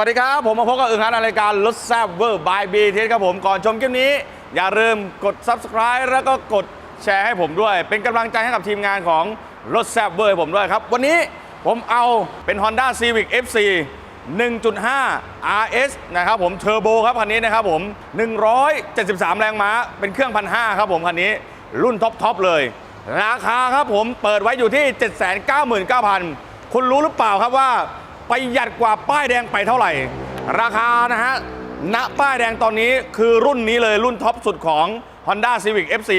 วัสดีครับ ผมมาพบกับอึงฮันในรายการรถแซบเวอร์บายบีเทสครับผมก่อนชมคลิปนี้ อย่าลืมกด Subscribe แล้วก็กดแชร์ให้ผมด้วย เป็นกำลังใจให้กับทีมงานของรถแซบเวอร์ผมด้วยครับ วันนี้ผมเอาเป็น Honda Civic FC 1.5 RS นะครับผมเทอร์โบครับคันนี้นะครับผม 173 แรงม้า เป็นเครื่องพันห้าครับผมคันนี้รุ่นท็อปทอปเลย ราคาครับผมเปิดไว้อยู่ที่ 799,000 คุณรู้หรือเปล่าครับว่า ประหยัดกว่าป้ายแดงไปเท่าไหร่ ราคานะฮะณป้ายแดงตอนนี้คือรุ่นนี้เลยรุ่นท็อปสุดของ Honda Civic FC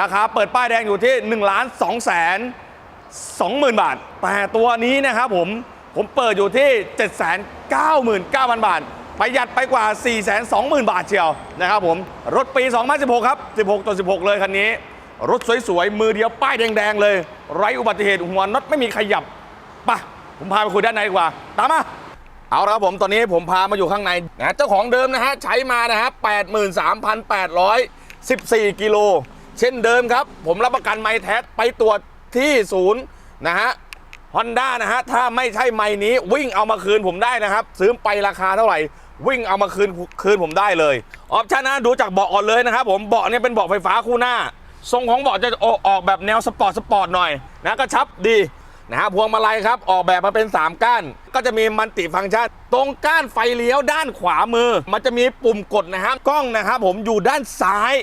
ราคาเปิดป้ายแดงอยู่ที่1ล้าน2แสน20,000 บาท แต่ตัวนี้นะครับผม ผมเปิดอยู่ที่ 799,000 บาท ประหยัดไปกว่า 420,000 บาทเชียวนะครับผม รถปี 2016 ครับ 16ต่อ16 เลยคันนี้ รถสวยๆ มือเดียวป้ายแดง ๆ เลย ไร้อุบัติเหตุหัวน็อตไม่มีขยับไปะ ผมพาไปคุยด้านในดีกว่า ตามมา เอาละครับผม ตอนนี้ผมพามาอยู่ข้างในนะเจ้าของเดิมนะฮะ ใช้มานะฮะ 83,814 กิโล เช่นเดิมครับ ผมรับประกันไมค์แท้ไปตรวจที่ศูนย์นะฮะฮอนด้านะฮะ ถ้าไม่ใช่ไมค์นี้วิ่งเอามาคืนผมได้นะครับ ซื้อไปราคาเท่าไหร่ วิ่งเอามาคืนคืนผมได้เลย ออปชั่นนะดูจากเบาะก่อนเลยนะครับผมเบาะเนี่ยเป็นเบาะไฟฟ้าคู่หน้า ทรงของเบาะจะออกออกแบบแนวสปอร์ตสปอร์ตหน่อยนะกระชับดี นะฮะพวงมาลัยครับออกแบบมาเป็น 3 ก้าน ก็จะมีมันติฟังก์ชัน ตรงก้านไฟเลี้ยวด้านขวามือ มันจะมีปุ่มกดนะครับกล้องนะครับผมอยู่ด้านซ้าย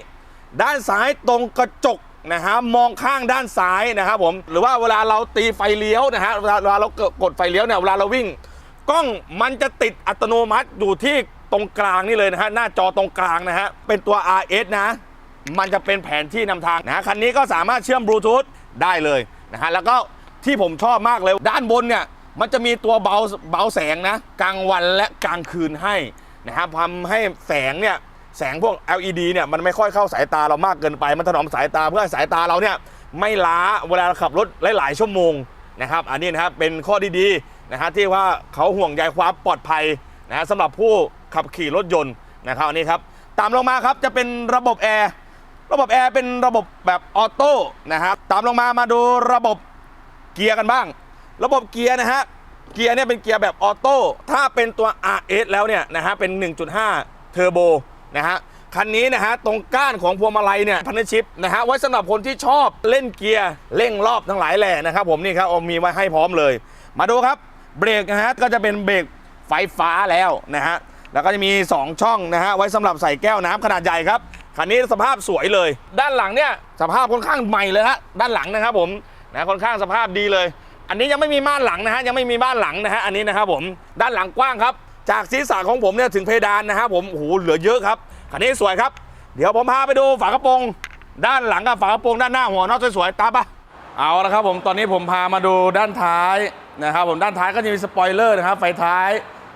ด้านซ้ายตรงกระจกนะฮะมองข้างด้านซ้ายนะครับผมหรือว่าเวลาเราตีไฟเลี้ยวนะฮะเวลาเวลาเรากดไฟเลี้ยวเนี่ยเวลาเราวิ่ง กล้องมันจะติดอัตโนมัติอยู่ที่ตรงกลางนี่เลยนะฮะหน้าจอตรงกลางนะฮะเป็นตัว RS นะมันจะเป็นแผนที่นำทางนะฮะคันนี้ก็สามารถเชื่อมบลูทูธได้เลยนะฮะแล้วก็ ที่ผมชอบมากเลย ด้านบนเนี่ยมันจะมีตัวเบาเบาแสงนะกลางวันและกลางคืนให้นะฮะทำให้แสงเนี่ยแสงพวก LED เนี่ยมันไม่ค่อยเข้าสายตาเรามากเกินไป มันถนอมสายตาเพื่อให้สายตาเราเนี่ยไม่ล้าเวลาเราขับรถหลายๆชั่วโมงนะครับอันนี้นะครับเป็นข้อดีๆนะฮะที่ว่าเขาห่วงใยความปลอดภัยนะฮะสำหรับผู้ขับขี่รถยนต์นะครับอันนี้ครับตามลงมาครับจะเป็นระบบแอร์ระบบแอร์เป็นระบบแบบออโต้นะครับตามลงมามาดูระบบ เกียร์กันบ้าง ระบบเกียร์นะฮะเกียร์เนี่ยเป็นเกียร์แบบออโต้ถ้าเป็นตัว RS แล้วเนี่ยนะฮะเป็น 1.5 เทอร์โบนะฮะคันนี้นะฮะตรงก้านของพวงมาลัยเนี่ยพันธชิปนะฮะไว้สำหรับคนที่ชอบเล่นเกียร์เร่งรอบทั้งหลายแหล่นะครับผมนี่ครับเอามีไว้ให้พร้อมเลย มาดูครับเบรกนะฮะก็จะเป็นเบรกไฟฟ้าแล้วนะฮะแล้วก็จะมี 2 ช่องนะฮะไว้สำหรับใส่แก้วน้ำขนาดใหญ่ครับคันนี้สภาพสวยเลย ด้านหลังเนี่ยสภาพค่อนข้างใหม่เลยฮะด้านหลังนะครับผม นะค่อนข้างสภาพดีเลย อันนี้ยังไม่มีม่านหลังนะฮะยังไม่มีม่านหลังนะฮะอันนี้นะครับผมด้านหลังกว้างครับ จากศีรษะของผมเนี่ยถึงเพดานนะครับผมโอ้โหเหลือเยอะครับคันนี้สวยครับ เดี๋ยวผมพาไปดูฝากระโปรงด้านหลังกับฝากระโปรงด้านหน้าหัวนอตสวยๆตามปะเอาละครับผมตอนนี้ผมพามาดูด้านท้ายนะครับผมด้านท้ายก็จะมีสปอยเลอร์นะครับไฟท้าย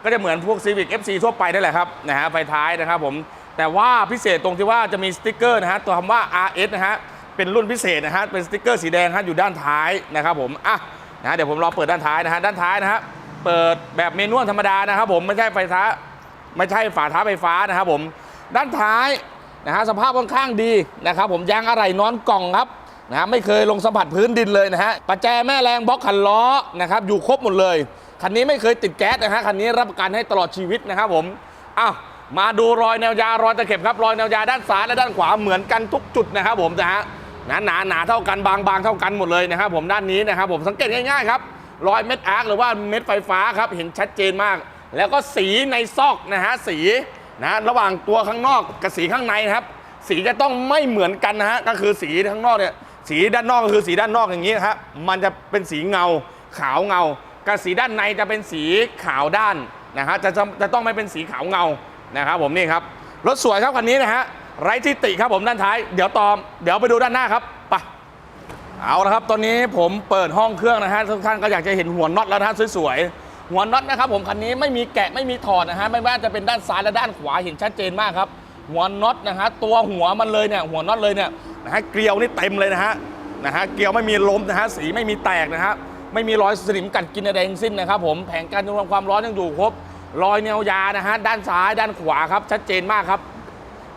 ก็จะเหมือนพวก Civic FC ทั่วไปนั่นแหละครับนะฮะไฟท้ายนะครับผมแต่ว่าพิเศษตรงที่ว่าจะมีสติ๊กเกอร์นะฮะตัวคำว่า RS นะฮะ เป็นรุ่นพิเศษนะฮะเป็นสติกเกอร์สีแดงฮะอยู่ด้านท้ายนะครับผมอะนะเดี๋ยวผมรอเปิดด้านท้ายนะฮะด้านท้ายนะฮะเปิดแบบเมนวลธรรมดานะครับผมไม่ใช่ไฟท้าไม่ใช่ฝาท้าไฟฟ้านะครับผมด้านท้ายนะฮะสภาพค่อนข้างดีนะครับผมยางอะไหล่นอนกล่องครับนะฮะไม่เคยลงสัมผัสพื้นดินเลยนะฮะประแจแม่แรงบล็อกขันล้อนะครับอยู่ครบหมดเลยคันนี้ไม่เคยติดแก๊สนะฮะคันนี้รับประกันให้ตลอดชีวิตนะครับผมอ้าวมาดูรอยแนวยารอยตะเข็บครับรอยแนวยาด้านซ้ายและด้านขวาเหมือนกันทุกจุดนะครับผมนะฮะ นาหนาหนาเท่ากันบางบางเท่ากันหมดเลยนะครับผมด้านนี้นะครับผมสังเกตง่ายๆครับรอยเม็ดอาร์คหรือว่าเม็ดไฟฟ้าครับเห็นชัดเจนมาก แล้วก็สีในซอกนะฮะสีนะระหว่างตัวข้างนอกกับสีข้างในครับ สีจะต้องไม่เหมือนกันนะฮะก็คือสีข้างนอกเนี่ยสีด้านนอกก็คือสีด้านนอกอย่างนี้ครับมันจะเป็นสีเงาขาวเงากับสีด้านในจะเป็นสีขาวด้านนะฮะจะจะจะต้องไม่เป็นสีขาวเงานะครับผมนี่ครับรถสวยครับคันนี้นะฮะ ไร้ที่ติครับผมด้านท้าย เดี๋ยวตอม เดี๋ยวไปดูด้านหน้าครับไปเอาละครับ ตอนนี้ผมเปิดห้องเครื่องนะฮะทุกท่านก็อยากจะเห็นหัวน็อตแล้วนะฮะสวยๆหัวน็อตนะครับผมคันนี้ไม่มีแกะไม่มีถอดนะฮะไม่ว่าจะเป็นด้านซ้ายและด้านขวาเห็นชัดเจนมากครับ หัวน็อตนะฮะตัวหัวมันเลยเนี่ยหัวน็อตเลยเนี่ยนะฮะเกลียวนี่เต็มเลยนะฮะนะฮะเกลียวไม่มีล้มนะฮะสีไม่มีแตกนะฮะไม่มีรอยสนิมกัดกินอะไรทั้งสิ้นนะครับผมแผงการทนความร้อนยังอยู่ครบรอยแนวยานะฮะด้านซ้ายด้านขวาครับชัดเจนมากครับ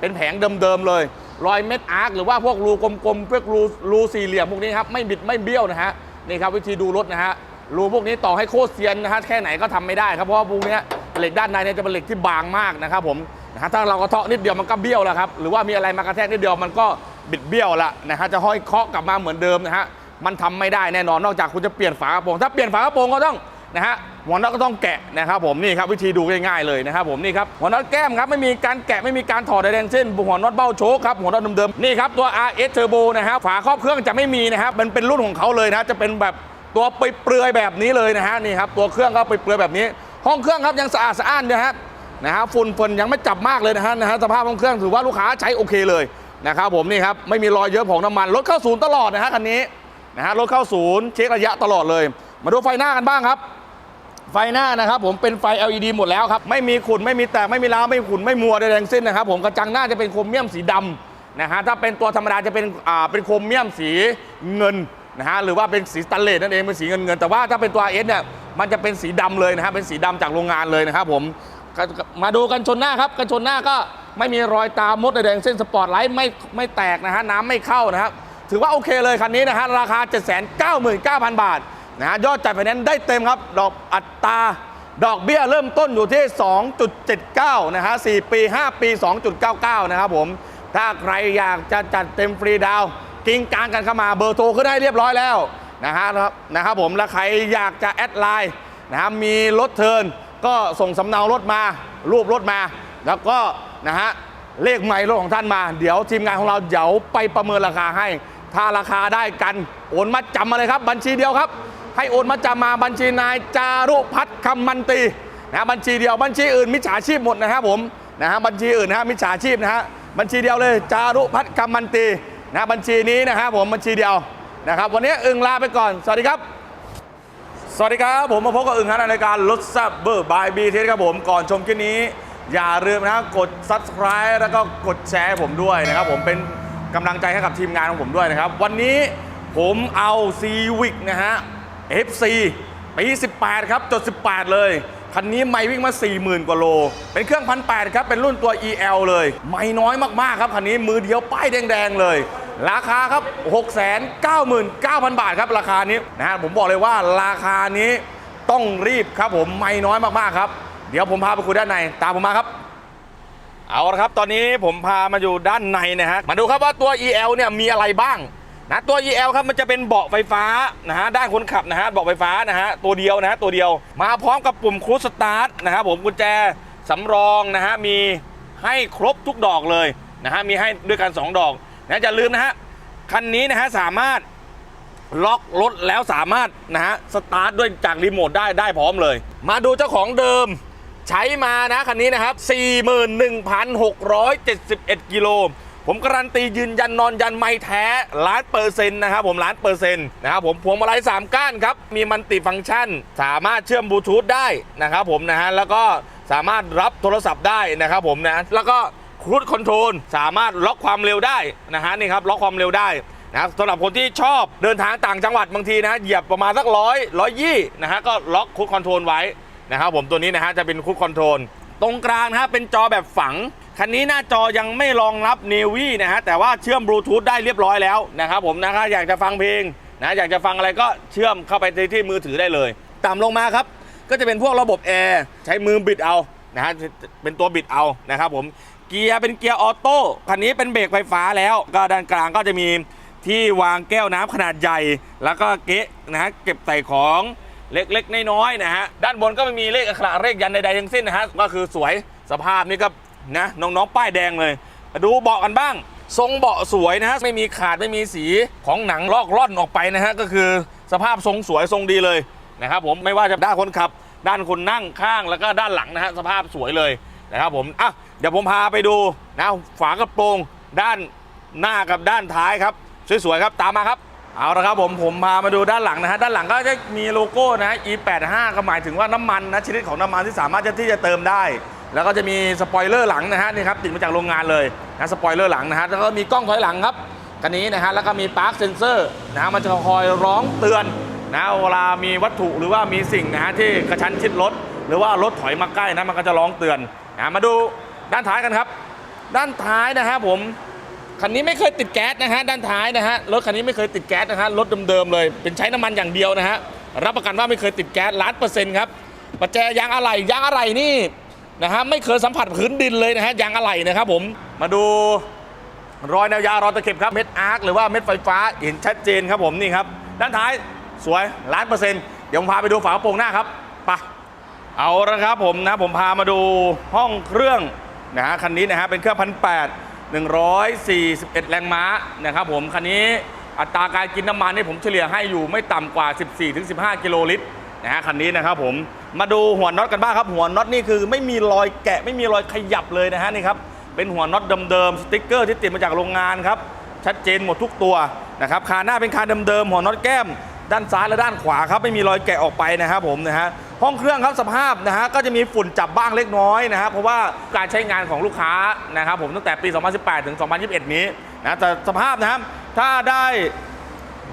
เป็นแผงเดิมๆเลย รอยเม็ดอาร์คหรือว่าพวกรูกลมๆพวกรูรูสี่เหลี่ยมพวกนี้ครับไม่บิดไม่เบี้ยวนะฮะนี่ครับวิธีดูรถนะฮะรูพวกนี้ต่อให้โคตรเซียนนะฮะแค่ไหนก็ทำไม่ได้ครับเพราะว่าพวกนี้เหล็กด้านในเนี่ยจะเป็นเหล็กที่บางมากนะครับผมนะฮะถ้าเรากระเทาะนิดเดียวมันก็เบี้ยวแล้วครับหรือว่ามีอะไรมากระแทกนิดเดียวมันก็บิดเบี้ยวละนะฮะจะห้อยเคาะกลับมาเหมือนเดิมนะฮะมันทำไม่ได้แน่นอนนอกจากคุณจะเปลี่ยนฝากระโปรงถ้าเปลี่ยนฝากระโปรงก็ต้อง นะฮะหัวน็อตก็ต้องแกะนะครับผมนี่ครับวิธีดูง่ายๆเลยนะครับผมนี่ครับหัวน็อตแก้มครับไม่มีการแกะไม่มีการถอดใดๆทั้งสิ้นหัวน็อตเบ้าโชคครับหัวน็อตเดิมๆนี่ครับตัว RS Turbo นะฮะฝาครอบเครื่องจะไม่มีนะครับมันเป็นรุ่นของเขาเลยนะจะเป็นแบบตัวเปลือยแบบนี้เลยนะฮะนี่ครับตัวเครื่องก็เปลือยแบบนี้ ห้องเครื่องครับยังสะอาดสะอ้านนะฮะนะฮะฝุ่นฝนยังไม่จับมากเลยนะฮะนะฮะสภาพห้องเครื่องถือว่าลูกค้าใช้โอเคเลยนะครับผมนี่ครับไม่มีรอยเยอะของน้ำมันรถเข้าศูนย์ตลอดนะฮะคันนี้นะฮะรถเข้าศูนย์เช็คระยะตลอดเลย มาดูไฟหน้ากันบ้างครับ ไฟหน้านะครับผมเป็นไฟ LED หมดแล้วครับ ไม่มีขุ่นไม่มีแตกไม่มีร้าวไม่มีขุ่นไม่มัวใดๆทั้งสิ้นนะครับผมกระจังหน้าจะเป็นโครเมียมสีดำนะฮะถ้าเป็นตัวธรรมดาจะเป็นอ่าเป็นโครเมียมสีเงินนะฮะหรือว่าเป็นสีสแตนเลสนั่นเองเป็นสีเงินเงินแต่ว่าถ้าเป็นตัว S เนี่ยมันจะเป็นสีดำเลยนะฮะเป็นสีดำจากโรงงานเลยนะครับผมมาดูกันชนหน้าครับกันชนหน้าก็ไม่มีรอยตามดใดๆทั้งสิ้นสปอร์ตไลท์ไม่ไม่แตกนะฮะน้ำไม่เข้านะครับถือว่าโอเคเลยคันนี้นะฮะราคา 799,000 บาท นะยอดจ่ายไฟแนนซ์ได้เต็มครับดอกอัตราดอกเบี้ยเริ่มต้นอยู่ที่ 2.79 นะฮะ 4 ปี 5 ปี 2.99 นะครับผม ถ้าใครอยากจะจัดเต็มฟรีดาวกิ้งกลางกันเข้ามาเบอร์โทรขึ้นให้เรียบร้อยแล้วนะฮะนะครับผม แล้วใครอยากจะแอดไลน์นะฮะมีรถเทินก็ส่งสำเนารถมา รูปรถมา แล้วก็นะฮะเลขไมล์รถของท่านมา เดี๋ยวทีมงานของเราเดี๋ยวไปประเมินราคาให้ ถ้าราคาได้กันโอนมาจำมาเลยครับ บัญชีเดียวครับ ให้โอนมาจำมาบัญชีนายจารุพัฒน์คำมันตีนะบัญชีเดียวบัญชีอื่นมิจฉาชีพหมดนะครับผมนะฮะบัญชีอื่นนะฮะมิจฉาชีพนะฮะบัญชีเดียวเลยจารุพัฒน์คำมันตีนะบัญชีนี้นะครับผมบัญชีเดียวนะครับ วันนี้อึงลาไปก่อนสวัสดีครับสวัสดีครับ ผมมาพบกับอึ่งฮะในรายการรถแซับเบอร์บายบีเทสครับผมก่อนชมคลิปนี้ อย่าลืมนะครับกด subscribe แล้วก็กดแชร์ผมด้วยนะครับ ผมเป็นกำลังใจให้กับทีมงานของผมด้วยนะครับ วันนี้ผมเอา Civic นะฮะ FC ปี 18 ครับจด 18 เลย คันนี้ไม่วิ่งมา 40,000 กว่าโล เป็นเครื่องพันแครับ เป็นรุ่นตัว EL เลย ไม่น้อยมาก ๆ ครับ คันนี้มือเดียวป้ายแดง ๆ เลย ราคาครับ 699,000 บาทครับ ราคานี้นะฮะผมบอกเลยว่าราคานี้ต้องรีบครับผมไม่น้อยมาก ๆ ครับ เดี๋ยวผมพาไปคุยด้านใน ตามผมมาครับเอาละครับ ตอนนี้ผมพามาอยู่ด้านในนะฮะ มาดูครับว่าตัว EL เนี่ยมีอะไรบ้าง นะตัว EL ครับมันจะเป็นเบาะไฟฟ้านะฮะด้านคนขับนะฮะเบาะไฟฟ้านะฮะตัวเดียวนะฮะตัวเดียวมาพร้อมกับปุ่มครูสตาร์ทนะครับผมกุญแจสำรองนะฮะมีให้ครบทุกดอกเลยนะฮะมีให้ด้วยกัน 2 ดอกนะอย่าลืมนะฮะคันนี้นะฮะสามารถล็อกรถแล้วสามารถนะฮะสตาร์ทด้วยจากรีโมทได้ได้พร้อมเลย มาดูเจ้าของเดิมใช้มานะคันนี้นะครับ 41,671 กิโล ผมการันตียืนยันนอนยันไม่แท้ล้านเปอร์เซ็นต์นะครับผมล้านเปอร์เซ็นต์นะครับผมพวงมาลัย3ก้านครับ มีมันติฟังก์ชัน สามารถเชื่อมบลูทูธได้นะครับผมนะฮะแล้วก็สามารถรับโทรศัพท์ได้นะครับผมนะแล้วก็ครูดคอนโทรลสามารถล็อกความเร็วได้นะฮะนี่ครับล็อกความเร็วได้นะครับสำหรับคนที่ชอบเดินทางต่างจังหวัดบางทีนะเหยียบประมาณสักร้อยร้อยยี่นะฮะก็ล็อกคุดคอนโทรลไว้นะครับผมตัวนี้นะฮะจะเป็นคุดคอนโทรลตรงกลางนะฮะเป็นจอแบบฝัง คันนี้หน้าจอยังไม่รองรับเนวี่นะฮะแต่ว่าเชื่อมบลูทูธได้เรียบร้อยแล้วนะครับผมนะครับอยากจะฟังเพลงนะอยากจะฟังอะไรก็เชื่อมเข้าไปที่ทมือถือได้เลย ต่ำลงมาครับ ก็จะเป็นพวกระบบแอร์ใช้มือบิดเอานะฮะเป็นตัวบิดเอานะครับผมเกียร์เป็นเกียร์ออโต้คันนี้เป็นเบรกไฟฟ้าแล้ว ก็ด้านกลางก็จะมีที่วางแก้วน้ำขนาดใหญ่ แล้วก็เก๊ะนะฮะเก็บใส่ของเล็กๆน้อยๆนะฮะด้านบนก็ไม่มีเลขอักขระเลขยันใดๆทั้งสิ้นนะฮะก็คือสวยสภาพนี่ก็ นะน้องๆป้ายแดงเลย ดูเบาะกันบ้าง ทรงเบาะสวยนะฮะไม่มีขาดไม่มีสีของหนังลอกล่อนออกไปนะฮะก็คือสภาพทรงสวยทรงดีเลยนะครับผมไม่ว่าจะด้านคนขับ ด้านคนนั่งข้างแล้วก็ด้านหลังนะฮะสภาพสวยเลยนะครับผมอะเดี๋ยวผมพาไปดูนะฝากระโปรงด้านหน้ากับด้านท้ายครับสวยๆครับตามมาครับเอาละครับผมผมพามาดูด้านหลังนะฮะด้านหลังก็จะมีโลโก้นะ E85 ก็หมายถึงว่าน้ำมันนะชนิดของน้ำมันที่สามารถจะที่จะเติมได้ แล้วก็จะมีสปอยเลอร์หลังนะฮะนี่ครับติดมาจากโรงงานเลยนะสปอยเลอร์หลังนะฮะแล้วก็มีกล้องถอยหลังครับคันนี้นะฮะแล้วก็มีปาร์คเซนเซอร์นะฮะมันจะคอยร้องเตือนนะเวลามีวัตถุหรือว่ามีสิ่งนะฮะที่กระชั้นชิดรถหรือว่ารถถอยมาใกล้นะมันก็จะร้องเตือนนะมาดูด้านท้ายกันครับ ด้านท้ายนะฮะผมคันนี้ไม่เคยติดแก๊สนะฮะด้านท้ายนะฮะรถคันนี้ไม่เคยติดแก๊สนะฮะรถเดิมๆเลย เป็นใช้น้ำมันอย่างเดียวนะฮะรับประกันว่าไม่เคยติดแก๊สล้านเปอร์เซ็นต์ครับประแจยางอะไหล่ยางอะไหล่นี่ นะฮะไม่เคยสัมผัสพื้นดินเลยนะฮะยางอะไหล่นะครับผมมาดูรอยแนวยางรอยตะเข็บครับเม็ดอาร์คหรือว่าเม็ดไฟฟ้าเห็นชัดเจนครับผมนี่ครับด้านท้ายสวยล้านเปอร์เซ็นต์เดี๋ยวผมพาไปดูฝากระโปรงหน้าครับไปะเอาละครับผมนะผมพามาดูห้องเครื่องนะฮะคันนี้นะฮะเป็นเครื่องพันแปดหนึ่งร้อยสี่สิบเอ็ดแรงม้านะครับผมคันนี้อัตราการกินน้ำมันนี่ผมเฉลี่ยให้อยู่ไม่ต่ำกว่า 14-15 กิโลลิตร นะฮะคันนี้นะครับผมมาดูหัวน็อตกันบ้างครับ หัวน็อตนี่คือไม่มีรอยแกะไม่มีรอยขยับเลยนะฮะนี่ครับเป็นหัวน็อตเดิมๆสติ๊กเกอร์ที่ติดมาจากโรงงานครับชัดเจนหมดทุกตัวนะครับคานหน้าเป็นคานเดิมๆหัวน็อตแก้ม ด้านซ้ายและด้านขวาครับไม่มีรอยแกะออกไปนะครับผมนะฮะห้องเครื่องครับสภาพนะฮะก็จะมีฝุ่นจับบ้างเล็กน้อยนะฮะเพราะว่าการใช้งานของลูกค้านะครับผมตั้งแต่ปี 2018 ถึง 2021 นี้นะแต่สภาพนะครับถ้าได้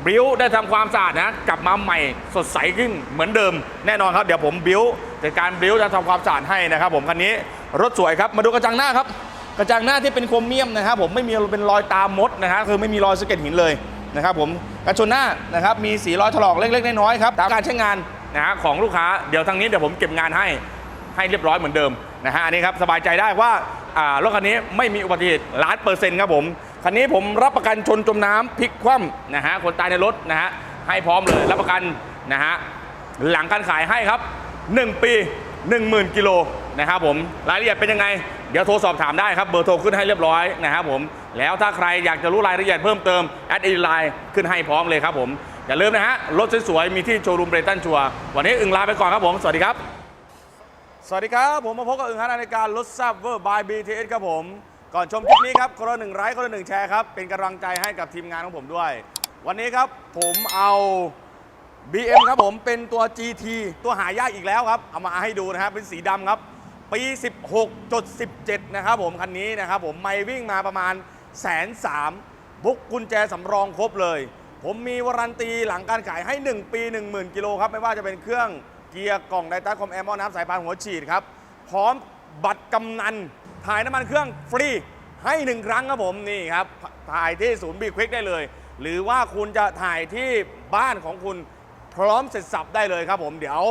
บิวได้ทำความสะอาดนะกลับมาใหม่สดใสขึ้นเหมือนเดิมแน่นอนครับ เดี๋ยวผมบิวจัดการบิวจะทำความสะอาดให้นะครับ ผมคันนี้รถสวยครับมาดูกระจังหน้าครับ กระจังหน้าที่เป็นโครเมียมนะครับ ผมไม่มีเป็นรอยตามมดนะฮะคือไม่มีรอยสะเก็ดหินเลยนะครับ ผมกระชนหน้านะครับมีสีรอยถลอกเล็กๆน้อยๆครับตามการใช้งานนะฮะของลูกค้าเดี๋ยวทางนี้เดี๋ยวผมเก็บงานให้ให้เรียบร้อยเหมือนเดิมนะฮะอันนี้ครับสบายใจได้ว่าอ่ารถคันนี้ไม่มีอุบัติเหตุล้านเปอร์เซ็นต์ครับผม คันนี้ผมรับประกันชนจมน้ำพลิกคว่ำนะฮะคนตายในรถนะฮะให้พร้อมเลยรับประกันนะฮะหลังการขายให้ครับ 1 ปี 10,000กิโลนะครับผมรายละเอียดเป็นยังไง เดี๋ยวโทรสอบถามได้ครับเบอร์โทรขึ้นให้เรียบร้อยนะครับผมแล้วถ้าใครอยากจะรู้รายละเอียดเพิ่มเติมแอดไลน์ขึ้นให้พร้อมเลยครับผมอย่าลืมนะฮะรถสวยๆมีที่โชว์รูมเบรตันชัววันนี้อึ่งลาไปก่อนครับผม สวัสดีครับ สวัสดีครับ ผมมาพบกับอึ่งฮันาในการรถซับเวอร์บาย BTS ครับผม ก่อนชมคลิปนี้ครับคนละหนึ่งไลค์คนละหนึ่งแชร์ครับ เป็นกำลังใจให้กับทีมงานของผมด้วย วันนี้ครับผมเอา BM ครับผมเป็นตัว GT ตัวหายากอีกแล้วครับ เอามาให้ดูนะครับเป็นสีดำครับ ปี 16.17 นะครับผมคันนี้นะครับผมไม่วิ่งมาประมาณแสนสามบุกกุญแจสำรองครบเลย ผมมีวารันตีหลังการขายให้ 1 ปี 10,000 กิโลครับ ไม่ว่าจะเป็นเครื่องเกียร์กล่องไดต้าคอมแอร์มอน้ำสายพานหัวฉีดครับ พร้อมบัตรกำนัน ถ่ายน้ำมันเครื่องฟรีให้หนึ่งครั้งครับผมนี่ครับถ่ายที่ศูนย์บีควิกได้เลย หรือว่าคุณจะถ่ายที่บ้านของคุณพร้อมเสร็จสับได้เลยครับผมเดี๋ยว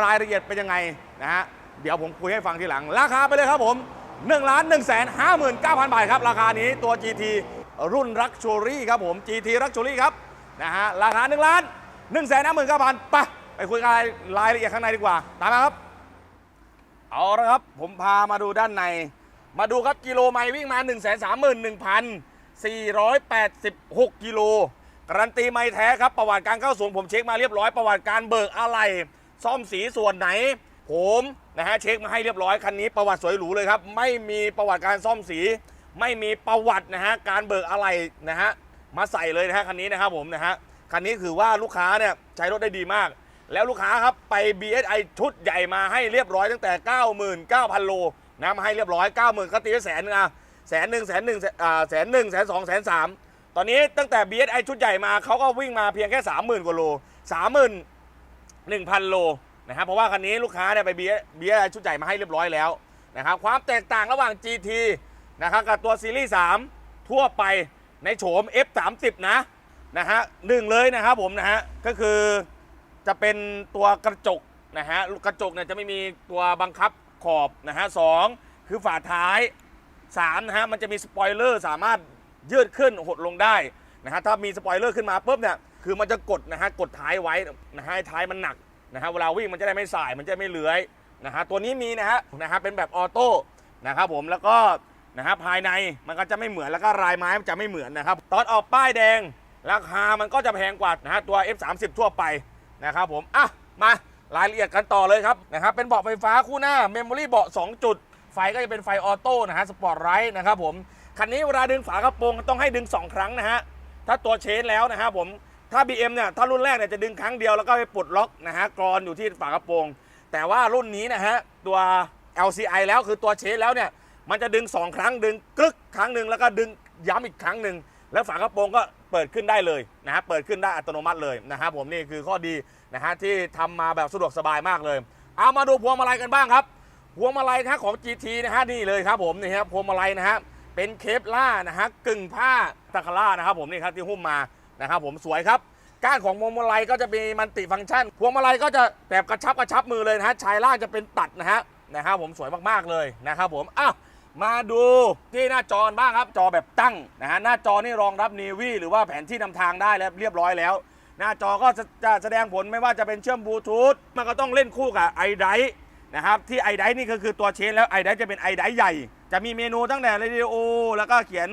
รายละเอียดเป็นยังไงนะฮะเดี๋ยวผมคุยให้ฟังทีหลัง ราคาไปเลยครับผม1ล้าน1 5 9 0 0 0 บาทครับ ราคานี้ตัว GT รุ่นรักชูรี่ครับผม GT รักชูรี่ครับนะฮะราคา1ล้าน1 5 9 0 0 0ไปไปคุยกันรายละเอียดข้างในดีกว่า ตามมาครับ เอาละครับ ผมพามาดูด้านใน มาดูครับกิโลไมล์วิ่งมา 1 3 1 486 กิโล การันตีไมล์แท้ครับ ประวัติการเข้าศูนย์ผมเช็คมาเรียบร้อย ประวัติการเบิกอะไร ซ่อมสีส่วนไหน ผมนะฮะเช็คมาให้เรียบร้อย คันนี้ประวัติสวยหรูเลยครับ ไม่มีประวัติการซ่อมสี ไม่มีประวัตินะฮะการเบิกอะไรนะฮะมาใส่เลยนะฮะคันนี้นะครับผมนะฮะคันนี้คือว่าลูกค้าเนี่ยใช้รถได้ดีมาก แล้วลูกค้าครับไป BSI ชุดใหญ่มาให้เรียบร้อยตั้งแต่ 99,000 โล นะมาให้เรียบร้อย90,000ก็ตีไปแสนนึงอะแสนหนึ่งแสนหนึ่งอ่าแสนหนึ่งแสนสองแสนสามตอนนี้ตั้งแต่ BSI ชุดใหญ่มาเขาก็วิ่งมาเพียงแค่ 30,000กว่าโล31,000 1,000 โลนะครับเพราะว่าคันนี้ลูกค้าเนี่ยไป BSI ชุดใหญ่มาให้เรียบร้อยแล้วนะครับความแตกต่างระหว่าง GT นะครับกับตัวซีรีส์3ทั่วไปในโฉม F30 นะนะฮะหนึ่งเลยนะครับผมนะฮะก็คือจะเป็นตัวกระจกนะฮะกระจกเนี่ยจะไม่มีตัวบังคับ ขอบนะฮะสองคือฝาท้ายสามนะฮะมันจะมีสปอยเลอร์สามารถยืดขึ้นหดลงได้นะฮะถ้ามีสปอยเลอร์ขึ้นมาปุ๊บเนี่ยคือมันจะกดนะฮะกดท้ายไว้นะฮะท้ายมันหนักนะฮะเวลาวิ่งมันจะได้ไม่สายมันจะไม่เลื้อยนะฮะตัวนี้มีนะฮะนะฮะเป็นแบบออโต้นะครับผมแล้วก็นะฮะภายในมันก็จะไม่เหมือนแล้วก็ลายไม้มันจะไม่เหมือนนะครับตอนออกป้ายแดง ราคามันก็จะแพงกว่านะฮะตัว F30 ทั่วไปนะครับผมอะมา รายละเอียดกันต่อเลยครับนะครับเป็นเบาะไฟฟ้าคู่หน้าเมมโมรี่เบาะ2 จุด ไฟก็จะเป็นไฟออโต้นะฮะสปอร์ตไรท์นะครับผมคันนี้เวลาดึงฝากระโปรงต้องให้ดึง 2 ครั้งนะฮะถ้าตัวเชนแล้วนะครับผมถ้า BM เนี่ยถ้ารุ่นแรกเนี่ยจะดึงครั้งเดียวแล้วก็ไปปลดล็อกนะฮะกรอนอยู่ที่ฝากระโปรง แต่ว่ารุ่นนี้นะฮะตัว LCI แล้วคือตัวเชนแล้วเนี่ยมันจะดึง 2 ครั้งดึงกึกครั้งหนึ่งแล้วก็ดึงย้ำอีกครั้งหนึ่งแล้วฝากระโปรงก็เปิดขึ้นได้เลยนะฮะเปิดขึ้นได้อัตโนมัติเลยนะครับผมนี่คือข้อดี นะฮะที่ทำมาแบบสะดวกสบายมากเลย เอามาดูพวงมาลัยกันบ้างครับ พวงมาลัยนะฮะของ GT นะฮะนี่เลยครับผมนี่ครับพวงมาลัยนะฮะเป็นเคปล่านะฮะกึ่งผ้าตะคาร่านะครับผมนี่ครับที่หุ้มมานะครับผมสวยครับก้านของพวงมาลัยก็จะมีมันติฟังก์ชัน พวงมาลัยก็จะแบบกระชับกระชับมือเลยนะฮะชายล่างจะเป็นตัดนะฮะนะครับผมสวยมากๆเลยนะครับผมอะมาดูที่หน้าจอบ้างครับจอแบบตั้งนะฮะหน้าจอนี่รองรับนีวีหรือว่าแผนที่นำทางได้แล้วเรียบร้อยแล้ว หน้าจอก็จะแสดงผลไม่ว่าจะเป็นเชื่อมบลูทูธมันก็ต้องเล่นคู่กับไอไดนะครับที่ไอไดนี่ก็คือตัวเชนแล้วไอไดจะเป็นไอไดใหญ่ จะมีเมนูตั้งแต่เรดิโอ แล้วก็เขียน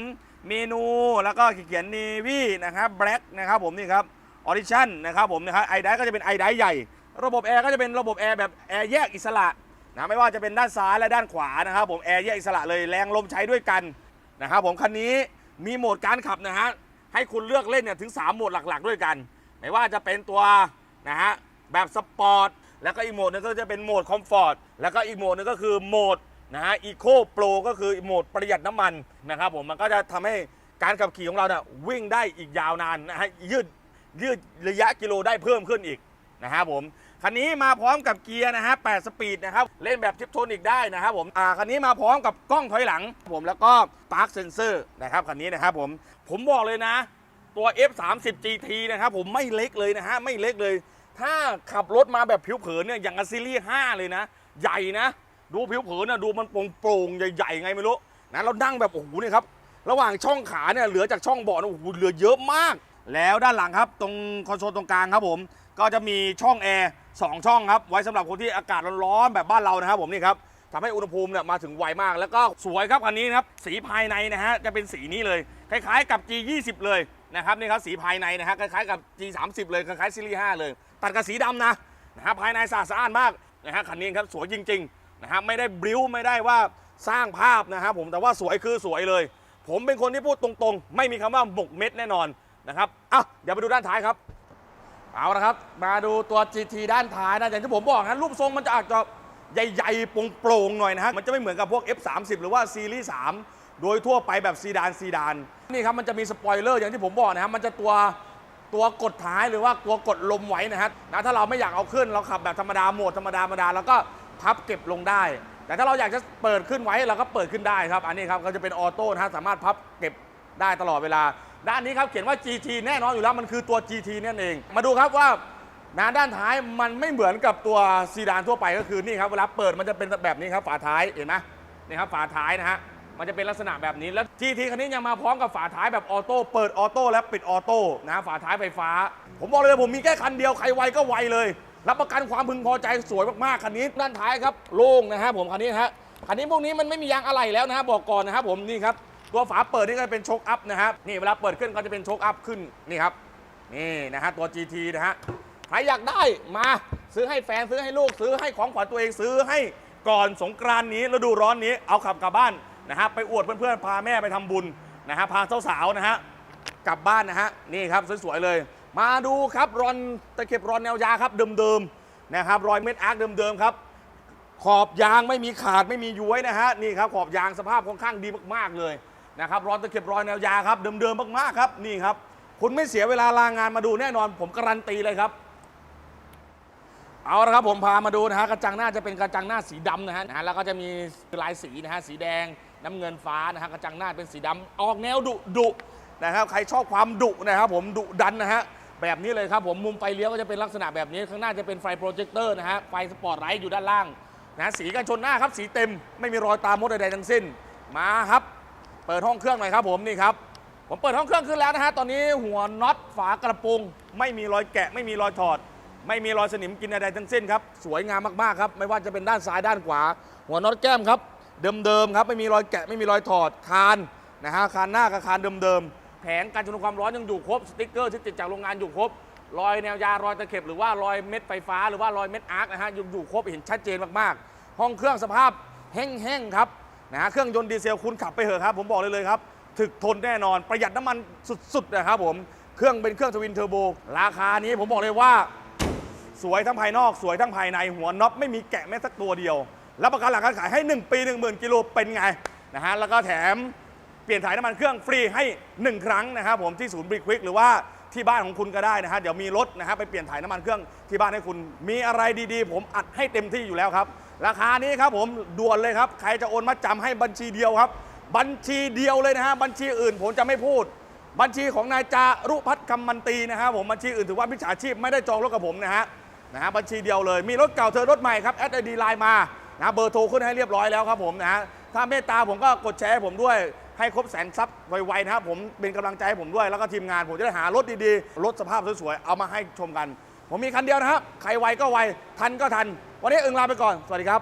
เมนูแล้วก็เขียนนีวีนะครับแบล็กนะครับผมนี่ครับออริชั่นนะครับผมนะครับไอไดก็จะเป็นไอไดใหญ่ ระบบแอร์ก็จะเป็นระบบแอร์แบบแอร์แยกอิสระนะไม่ว่าจะเป็นด้านซ้ายและด้านขวานะครับผมแอร์แยกอิสระเลยแรงลมใช้ด้วยกันนะครับผมคันนี้มีโหมดการขับนะฮะให้คุณเลือกเล่นเนี่ยถึง 3 โหมดหลักๆ ด้วยกัน ไม่ว่าจะเป็นตัวนะฮะแบบสปอร์ตแล้วก็อีกโหมดหนึงก็จะเป็นโหมดคอมฟอร์ตแล้วก็อีกโหมดหนึงก็คือโหมดนะฮะอีโคโปรก็คือโหมดประหยัดน้ำมันนะครับผมมันก็จะทำให้การขับขี่ของเราเนี่ยวิ่งได้อีกยาวนานนะฮะยืดยืดระยะกิโลได้เพิ่มขึ้นอีกนะครับผมคันนี้มาพร้อมกับเกียร์นะฮะ 8 สปีดนะครับ เล่นแบบทิปโทนิกได้นะครับผม อ่า คันนี้มาพร้อมกับกล้องถอยหลังผมแล้วก็ปาร์คเซนเซอร์นะครับคันนี้นะครับผม ผมบอกเลยนะ ตัว F30 GT นะครับผมไม่เล็กเลยนะฮะไม่เล็กเลย ถ้าขับรถมาแบบผิวเผินเนี่ยอย่างซีรีส์5เลยนะ ใหญ่นะ ดูผิวเผินนะดูมันโปร่งๆใหญ่ๆไงไม่รู้นะเรานั่งแบบโอ้โหเนี่ยครับระหว่างช่องขาเนี่ยเหลือจากช่องเบาะโอ้โหเหลือเยอะมาก แล้วด้านหลังครับ ตรงคอนโซลตรงกลางครับผม ก็จะมีช่องแอร์สองช่องครับ ไว้สำหรับคนที่อากาศร้อนๆแบบบ้านเรานะครับผมนี่ครับทำให้อุณหภูมิเนี่ยมาถึงไวมาก แล้วก็สวยครับคันนี้นะครับสีภายในนะฮะจะเป็นสีนี้เลย คล้ายๆกับ G20 เลย นะครับนี่ครับสีภายในนะฮะคล้ายๆกับ G30 เลยคล้ายๆซีรีส์5เลย ตัดกับสีดำนะนะฮะภายในสะอาดสะอ้านมากนะฮะคันนี้ครับสวยจริงๆนะฮะไม่ได้บิ้วไม่ได้ว่าสร้างภาพนะครับผมแต่ว่าสวยคือสวยเลย ผมเป็นคนที่พูดตรงๆ ไม่มีคำว่าหมกเม็ดแน่นอนนะครับอะเดี๋ยวไปดูด้านท้ายครับเอาละครับ มาดูตัว GT ด้านท้ายนะอย่างที่ผมบอกนะรูปทรงมันจะอาจจะใหญ่ๆโปร่งๆหน่อยนะฮะมันจะไม่เหมือนกับพวก F30 หรือว่าซีรีส์3โดยทั่วไปแบบซีดานซีดาน นี่ครับมันจะมีสปอยเลอร์อย่างที่ผมบอกนะครับมันจะตัวตัวกดท้ายหรือว่าตัวกดลมไว้นะฮะนะถ้าเราไม่อยากเอาขึ้นเราขับแบบธรรมดาโหมดธรรมดาธรรมดาแล้วก็พับเก็บลงได้ แต่ถ้าเราอยากจะเปิดขึ้นไว้เราก็เปิดขึ้นได้ครับ อันนี้ครับก็จะเป็นออโต้นะฮะสามารถพับเก็บได้ตลอดเวลา ด้านนี้ครับเขียนว่า GT แน่นอนอยู่แล้วมันคือตัว GT นั่นเอง มาดูครับว่านะด้านท้ายมันไม่เหมือนกับตัวซีดานทั่วไปก็คือนี่ครับเวลาเปิดมันจะเป็นแบบนี้ครับฝาท้ายเห็นไหมนี่ครับฝาท้ายนะฮะ มันจะเป็นลักษณะแบบนี้ แล้วทีทีคันนี้ยังมาพร้อมกับฝาท้ายแบบออโต้เปิดออโต้และปิดออโต้นะฝาท้ายไฟฟ้า ผมบอกเลยผมมีแค่คันเดียวใครไวก็ไวเลย รับประกันความพึงพอใจสวยมากๆคันนี้ด้านท้ายครับโล่งนะฮะผมคันนี้นะฮะคันนี้พวกนี้มันไม่มียางอะไหล่แล้วนะฮะบอกก่อนนะครับผมนี่ครับตัวฝาเปิดนี่ก็เป็นโชคอัพนะครับนี่เวลาเปิดขึ้นก็จะเป็นโชคอัพขึ้นนี่ครับนี่นะฮะตัว GT นะฮะใครอยากได้มาซื้อให้แฟนซื้อให้ลูกซื้อให้ของขวัญตัวเองซื้อให้ก่อนสงกรานนี้ฤดูร้อนนี้เอาขับกลับบ้าน นะฮะไปอวดเพื่อนๆพาแม่ไปทำบุญนะฮะพาสาวๆนะฮะกลับบ้านนะฮะนี่ครับสวยๆเลย มาดูครับรอนตะเข็บรอนแนวยาครับเดิมๆนะครับรอยเม็ดอาร์คเดิมๆครับขอบยางไม่มีขาดไม่มีย้วยนะฮะนี่ครับขอบยางสภาพค่อนข้างดีมากๆเลยนะครับรอนตะเข็บรอยแนวยาครับเดิมๆมากๆครับนี่ครับคุณไม่เสียเวลาลางานมาดูแน่นอน ผมการันตีเลยครับ เอาละครับผมพามาดูนะฮะกระจังหน้าจะเป็นกระจังหน้าสีดำนะฮะนะฮะแล้วก็จะมีลายสีนะฮะสีแดง น้ำเงินฟ้านะฮะกระจังหน้าเป็นสีดำออกแนวดุดุนะครับใครชอบความดุนะครับผมดุดันนะฮะแบบนี้เลยครับผมมุมไฟเลี้ยวก็จะเป็นลักษณะแบบนี้ข้างหน้าจะเป็นไฟโปรเจคเตอร์นะฮะไฟสปอร์ตไลท์อยู่ด้านล่างนะสีกันชนหน้าครับสีเต็มไม่มีรอยตามมดใดๆทั้งสิ้นมาครับ เปิดห้องเครื่องหน่อยครับผมนี่ครับผมเปิดห้องเครื่องขึ้นแล้วนะฮะตอนนี้หัวน็อตฝากระโปรงไม่มีรอยแกะ ไม่มีรอยถอด ไม่มีรอยสนิมกินใดๆทั้งสิ้นครับสวยงามมากๆครับไม่ว่าจะเป็นด้านซ้ายด้านขวา หัวน็อตแก้มครับ เดิมๆครับไม่มีรอยแกะไม่มีรอยถอดคานนะฮะคานหน้ากับคานเดิมๆแผงการจุลความร้อนยังอยู่ครบสติ๊กเกอร์ที่ติดจากโรงงานอยู่ครบรอยแนวยารอยตะเข็บหรือว่ารอยเม็ดไฟฟ้าหรือว่ารอยเม็ดอาร์คนะฮะยังอยู่ครบเห็นชัดเจนมากๆ ห้องเครื่องสภาพแห้งๆครับนะฮะเครื่องยนต์ดีเซลคุณขับไปเถอะครับ ผมบอกเลยเลยครับถึกทนแน่นอนประหยัดน้ำมันสุดๆนะครับผมเครื่องเป็นเครื่องทวินเทอร์โบราคานี้ผมบอกเลยว่า สวยทั้งภายนอกสวยทั้งภายในหัวน็อตไม่มีแกะแม้สักตัวเดียว รับประกันหลังการขายให้ 1 ปี 1 0,000 กิโลเป็นไงนะฮะแล้วก็แถมเปลี่ยนถ่ายน้ำมันเครื่องฟรีให้ 1 ครั้งนะครับผมที่ศูนย์บริควิกหรือว่าที่บ้านของคุณก็ได้นะฮะเดี๋ยวมีรถนะฮะไปเปลี่ยนถ่ายน้ำมันเครื่องที่บ้านให้คุณ มีอะไรดีๆ ผมอัดให้เต็มที่อยู่แล้วครับ ราคานี้ครับผมด่วนเลยครับ ใครจะโอนมาจำให้บัญชีเดียวครับ บัญชีเดียวเลยนะฮะบัญชีอื่นผมจะไม่พูด บัญชีของนายจารุพัฒน์คำมันตีนะครับผมบัญชีอื่นถือว่ามิจฉาชีพไม่ได้จองรถกับผมนะฮะนะฮะบัญชีเดียวเลยมีรถเก่าเธอรถใหม่ครับแอดไอดีไลน์มา นะเบอร์โทรขึ้นให้เรียบร้อยแล้วครับผมนะฮะถ้าเมตตาผมก็กดแชร์ให้ผมด้วยให้ครบแสนซับไวๆนะครับผมเป็นกำลังใจให้ผมด้วยแล้วก็ทีมงานผมจะได้หารถดีๆ รถสภาพสวยๆ เอามาให้ชมกัน ผมมีคันเดียวนะครับ ใครไวก็ไว ทันก็ทัน วันนี้อึงลาไปก่อน สวัสดีครับ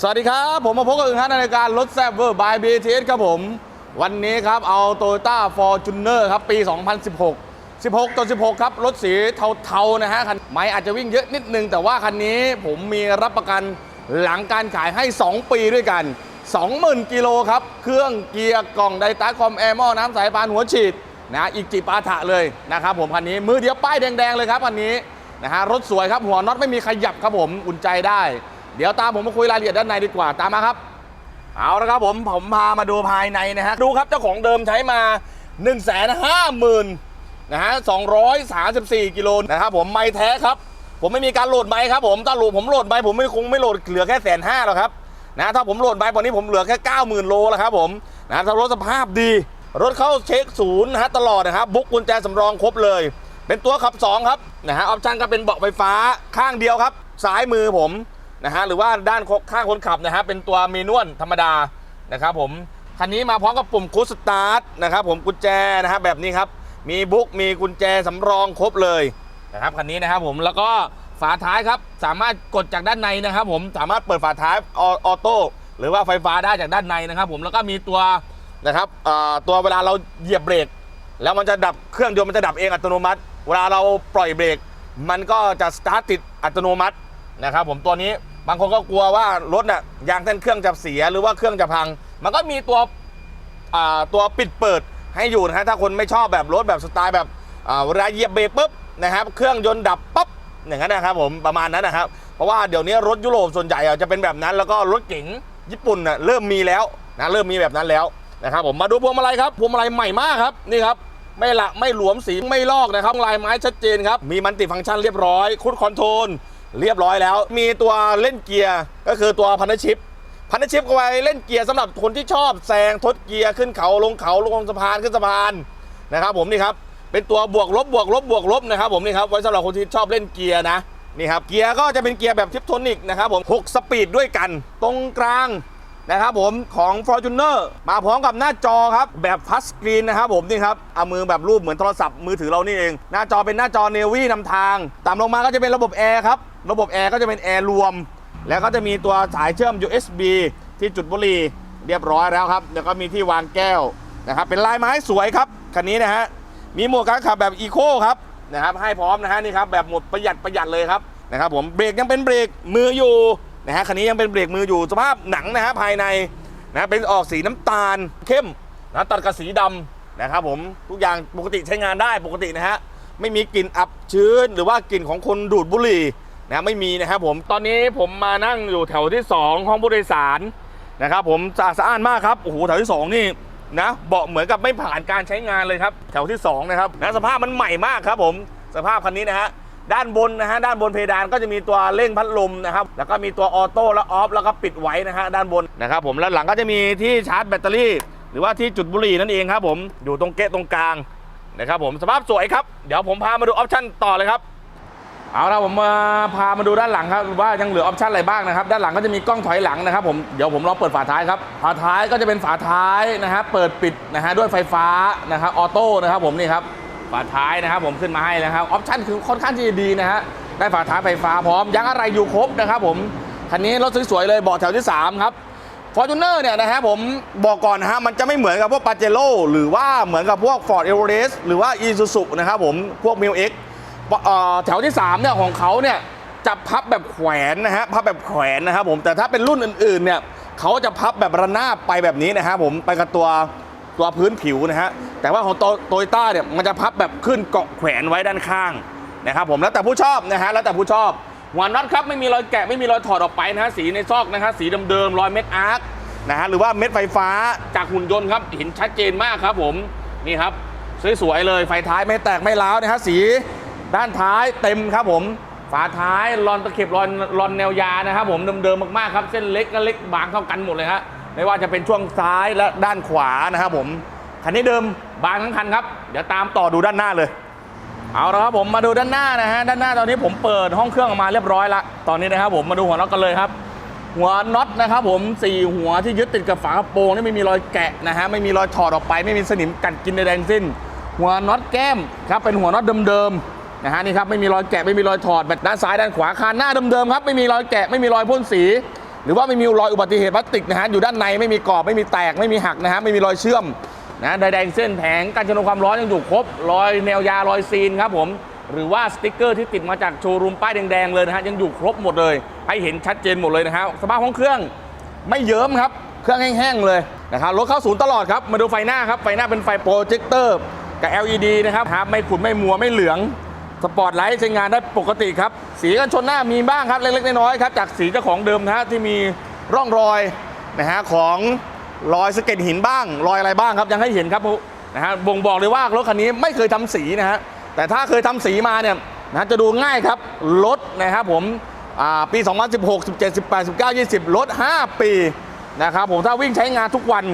สวัสดีครับ ผมมาพบกับอึงฮัทในการรถแซ่บเวอร์บายบีทีเอสครับผม วันนี้ครับเอาโตโยต้าฟอร์จูเนอร์ครับปี 2016 16ต่อ16 ครับ รถสีเทาๆนะฮะคันไม่อาจจะวิ่งเยอะนิดนึงแต่ว่าคันนี้ผมมีรับประกัน หลังการขายให้ 2 ปีด้วยกัน 20,000 กิโลครับ เครื่องเกียร์กล่องไดตาคอมแอร์หม้อน้ำสายพานหัวฉีดนะอีกจิปาถะเลยนะครับผมคันนี้มือเดียวป้ายแดงๆเลยครับคันนี้นะฮะรถสวยครับหัวน็อตไม่มีขยับครับผมอุ่นใจได้ เดี๋ยวตามผมมาคุยรายละเอียดด้านในดีกว่าตามมาครับ เอาละครับผมผมพามาดูภายในนะฮะดูครับเจ้าของเดิมใช้มา 1 5 0 0 0 0นะฮะ234 กิโลนะครับผมไม่แท้ครับ ผมไม่มีการโหลดไม้ครับผมถ้าโหลดผมโหลดไม้ผมไม่คงไม่โหลดเหลือแค่แสนห้าหรอกครับนะถ้าผมโหลดไม้ตอนนี้ผมเหลือแค่90,000โลแล้วครับผมนะถ้ารถสภาพดี รถเข้าเช็คศูนย์นะฮะตลอดนะครับบุ๊กกุญแจสำรองครบเลย เป็นตัวขับ 2 ครับนะฮะออปชั่นก็เป็นเบาะไฟฟ้าข้างเดียวครับซ้ายมือผมนะฮะหรือว่าด้านข้างคนขับนะฮะเป็นตัวเมนวลธรรมดานะครับผมคันนี้มาพร้อมกับปุ่มคูสตาร์ทนะครับผมกุญแจนะฮะแบบนี้ครับมีบุ๊กมีกุญแจสำรองครบเลย นะครับคันนี้นะครับผมแล้วก็ฝาท้ายครับสามารถกดจากด้านในนะครับผมสามารถเปิดฝาท้ายออโต้หรือว่าไฟฟ้าได้จากด้านในนะครับ ผมแล้วก็มีตัวนะครับตัวเวลาเราเหยียบเบรกแล้วมันจะดับเครื่องยนต์มันจะดับเองอัตโนมัติ เวลาเราปล่อยเบรกมันก็จะสตาร์ทติดอัตโนมัตินะครับผมตัวนี้บางคนก็กลัวว่ารถเนี่ยยางเต้นเครื่องจะเสียหรือว่าเครื่องจะพัง มันก็มีตัวตัวปิดเปิดให้อยู่นะฮะถ้าคนไม่ชอบแบบรถแบบสไตล์แบบเวลาเหยียบเบรกปุ๊บ นะครับ เครื่องยนต์ดับปั๊บอย่างนั้นนะครับผมประมาณนั้นนะครับ เพราะว่าเดี๋ยวนี้รถยุโรปส่วนใหญ่จะเป็นแบบนั้น แล้วก็รถเก๋งญี่ปุ่นน่ะเริ่มมีแล้วนะเริ่มมีแบบนั้นแล้วนะครับผมมาดูพวงมาลัยครับพวงมาลัยใหม่มากครับนี่ครับไม่ละไม่หลวมสีไม่ลอกนะครับลายไม้ชัดเจนครับมีมันติฟังก์ชันเรียบร้อยคุดคอนโทรลเรียบร้อยแล้ว มีตัวเล่นเกียร์ก็คือตัวพันธชิปพันธชิปเอาไว้เล่นเกียร์สำหรับคนที่ชอบแซงทดเกียร์ขึ้นเขาลงเขาลงสะพานขึ้นสะพานนะครับผมนี่ครับ เป็นตัวบวกลบบวกลบบวกลบนะครับผมนี่ครับไว้สำหรับคนที่ชอบเล่นเกียร์นะนี่ครับเกียร์ก็จะเป็นเกียร์แบบทิปโทนิกนะครับผม6สปีดด้วยกัน ตรงกลางนะครับผมของ Fortuner มาพร้อมกับหน้าจอครับ แบบพัสสกรีนนะครับผมนี่ครับเอามือแบบรูปเหมือนโทรศัพท์มือถือเรานี่เอง หน้าจอเป็นหน้าจอเนวี่นำทาง ตามลงมาก็จะเป็นระบบแอร์ครับ ระบบแอร์ก็จะเป็นแอร์รวม แล้วก็จะมีตัวสายเชื่อม USB ที่จุดบุหรี่เรียบร้อยแล้วครับ แล้วก็มีที่วางแก้วนะครับเป็นลายไม้สวยครับคันนี้นะฮะ มีโหมดการขับแบบอีโคครับนะครับให้พร้อมนะฮะนี่ครับแบบหมดประหยัดประหยัดเลยครับนะครับผมเบรกยังเป็นเบรกมืออยู่นะฮะคันนี้ยังเป็นเบรกมืออยู่สภาพหนังนะฮะภายในนะเป็นออกสีน้ำตาลเข้มนะตัดกับสีดำนะครับผมทุกอย่างปกติใช้งานได้ปกตินะฮะไม่มีกลิ่นอับชื้น หรือว่ากลิ่นของคนดูดบุหรี่นะไม่มีนะครับผมตอนนี้ผมมานั่งอยู่แถวที่ 2 ห้องผู้โดยสารนะครับผมสะอาดมากครับโอ้โหแถวที่ 2 นี่ นะเบาะเหมือนกับไม่ผ่านการใช้งานเลยครับ แถวที่สองนะครับนะสภาพมันใหม่มากครับผมสภาพคันนี้นะฮะด้านบนนะฮะด้านบนเพดานก็จะมีตัวเร่งพัดลมนะครับแล้วก็มีตัวออโต้และออฟแล้วก็ปิดไว้นะฮะด้านบนนะครับผมแล้วหลังก็จะมีที่ชาร์จแบตเตอรี่ หรือว่าที่จุดบุหรี่นั่นเองครับผมอยู่ตรงเกะตรงกลางนะครับผมสภาพสวยครับเดี๋ยวผมพามาดูออปชั่นต่อเลยครับ เอาละผมมาพามาดูด้านหลังครับว่ายังเหลือออปชั่นอะไรบ้างนะครับ ด้านหลังก็จะมีกล้องถอยหลังนะครับผมเดี๋ยวผมลองเปิดฝาท้ายครับฝาท้ายก็จะเป็นฝาท้ายนะฮะเปิดปิดนะฮะด้วยไฟฟ้านะครับออโต้นะครับผมนี่ครับฝาท้ายนะครับผมขึ้นมาให้นะครับออปชั่นคือค่อนข้างที่จะดีนะฮะได้ฝาท้ายไฟฟ้าพร้อมยังอะไรอยู่ครบนะครับผมคันนี้รถสวยๆเลยเบาะแถวที่ 3 ครับฟอร์จูเนอร์เนี่ยนะฮะผมบอกก่อนนะฮะมันจะไม่เหมือนกับพวกปาเจโร่หรือว่าเหมือนกับพวก Ford e v e r e s t หรือว่า Isuzu นะครับผมพวก m i l X เอ่อ แถวที่3เนี่ยของเขาเนี่ยจะพับแบบแขวนนะฮะพับแบบแขวนนะครับผมแต่ถ้าเป็นรุ่นอื่นๆเนี่ยเขาจะพับแบบระนาบไปแบบนี้นะฮะผมไปกับตัวตัวพื้นผิวนะฮะแต่ว่าของโตโยต้าเนี่ยมันจะพับแบบขึ้นเกาะแขวนไว้ด้านข้างนะครับผมแล้วแต่ผู้ชอบนะฮะแล้วแต่ผู้ชอบหัวน็อตครับไม่มีรอยแกะไม่มีรอยถอดออกไปนะฮะสีในซอกนะฮะสีเดิมๆรอยเม็ดอาร์คนะฮะหรือว่าเม็ดไฟฟ้าจากหุ่นยนต์ครับเห็นชัดเจนมากครับผมนี่ครับสวยๆเลยไฟท้ายไม่แตกไม่ร้าวนะฮะสี ด้านท้ายเต็มครับผม ฝาท้ายรอนตะเข็บรอนรอนแนวยานะครับผมเดิมๆมากๆครับ เส้นเล็กก็เล็กบางเท่ากันหมดเลยฮะไม่ว่าจะเป็นช่วงซ้ายและด้านขวานะครับผมคันนี้เดิมบางทั้งคันครับ เดี๋ยวตามต่อดูด้านหน้าเลย เอาละครับผมมาดูด้านหน้านะฮะด้านหน้าตอนนี้ผมเปิดห้องเครื่องออกมาเรียบร้อยละตอนนี้นะครับผมมาดูหัวน็อตกันเลยครับ หัวน็อตนะครับผมสี่หัวที่ยึดติดกับฝากระโปรงนี่ไม่มีรอยแกะนะฮะไม่มีรอยถอดออกไป ไม่มีสนิมกัดกินใดๆทั้งสิ้น หัวน็อตแก้มครับเป็นหัวน็อตเดิมๆ นะฮะนี่ครับไม่มีรอยแกะไม่มีรอยถอดแบบด้านซ้ายด้านขวาคานหน้าเดิมๆครับไม่มีรอยแกะไม่มีรอยพ่นสี หรือว่าไม่มีรอยอุบัติเหตุพลาสติกนะฮะอยู่ด้านในไม่มีกรอบไม่มีแตกไม่มีหักนะฮะไม่มีรอยเชื่อมนะใดๆทั้งสิ้นแผงการชนความร้อนยังอยู่ครบรอยแนวยารอยซีนครับผมหรือว่าสติกเกอร์ที่ติดมาจากโชว์รูมป้ายแดงๆเลยนะฮะยังอยู่ครบหมดเลย ให้เห็นชัดเจนหมดเลยนะฮะสภาพห้องเครื่องไม่เยิ้มครับ เครื่องแห้งๆเลยนะครับรถเข้าศูนย์ตลอดครับมาดูไฟหน้าครับไฟหน้าเป็นไฟโปรเจคเตอร์กับ LED นะครับครับไม่ขุ่นไม่มัวไม่เหลือง สปอร์ตไลท์ใช้งานได้ปกติครับ สีกันชนหน้ามีบ้างครับเล็กๆน้อยๆครับจากสีเจ้าของเดิมนะฮะที่มีร่องรอยนะฮะของรอยสะเก็ดหินบ้าง รอยอะไรบ้างครับยังให้เห็นครับนะฮะบ่งบอกเลยว่ารถคันนี้ไม่เคยทำสีนะฮะแต่ถ้าเคยทำสีมาเนี่ยนะฮะจะดูง่ายครับรถนะครับผมอ่าปี 2016 17 18 19 20รถ5ปีนะครับผมถ้าวิ่งใช้งานทุกวัน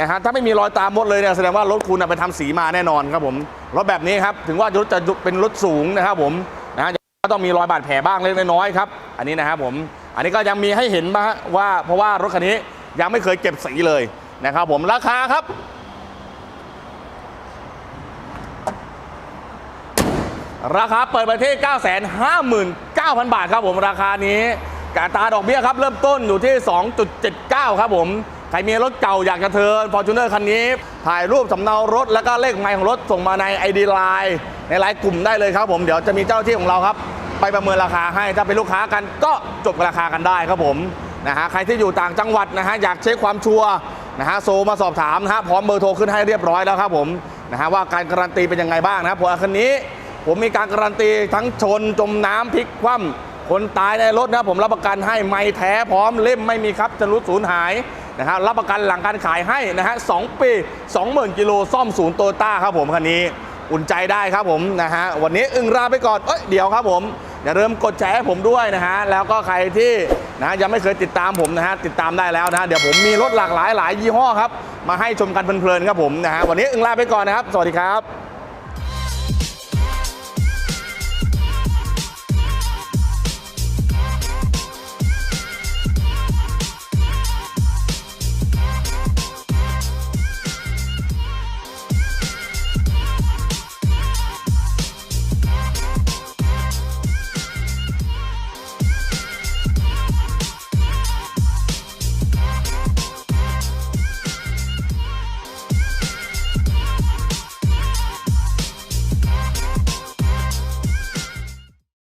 นะฮะถ้าไม่มีรอยตามมดเลยเนี่ยแสดงว่ารถคุณไปทำสีมาแน่นอนครับผมรถแบบนี้ครับถึงว่ารถจะเป็นรถสูงนะครับผมนะฮะก็ต้องมีรอยบาดแผลบ้างเล็กน้อยครับอันนี้นะครับผมอันนี้ก็ยังมีให้เห็นมาว่าเพราะว่ารถคันนี้ยังไม่เคยเก็บสีเลยนะครับผมราคาครับราคาเปิดประเทศ 959,000 บาทครับผมราคานี้กบอัตาดอกเบี้ยครับ เริ่มต้นอยู่ที่ 2.79 ครับผม ใครมีรถเก่าอยากจะเทิร์นฟอร์จูเนอร์คันนี้ ถ่ายรูปสำเนารถ แล้วก็เลขไมล์ของรถส่งมาใน ID Line ในไลน์กลุ่มได้เลยครับผมเดี๋ยวจะมีเจ้าหน้าที่ของเราครับ ไปประเมินราคาให้ถ้าเป็นลูกค้ากันก็จบราคากันได้ครับผมนะฮะใครที่อยู่ต่างจังหวัดนะฮะอยากเช็คความชัวร์นะฮะโซมาสอบถามนะฮะพร้อมเบอร์โทรขึ้นให้เรียบร้อยแล้วครับผมนะฮะว่าการการันตีเป็นยังไงบ้างนะครับเพราะว่าคันนี้ผมมีการการันตีทั้งชนจมน้ำพลิกคว่ำคนตายในรถนะครับผมรับประกันให้ไม่แท้พร้อมเล่มไม่มีครับจะรุดสูญหาย นะฮะรับประกันหลังการขายให้นะฮะสองปี 20,000 กิโลซ่อมศูนย์โตต้าครับผมคันนี้อุ่นใจได้ครับผมนะฮะวันนี้อึ้งราไปก่อนเอ้ยเดี๋ยวครับผมอย่าลืมกดแชร์ให้ผมด้วยนะฮะแล้วก็ใครที่นะยังไม่เคยติดตามผมนะฮะติดตามได้แล้วนะะเดี๋ยวผมมีรถหลากหลายหลายยี่ห้อครับมาให้ชมกันเพลินๆครับผมนะฮะวันนี้อึ้งลาไปก่อนนะครับ สวัสดีครับ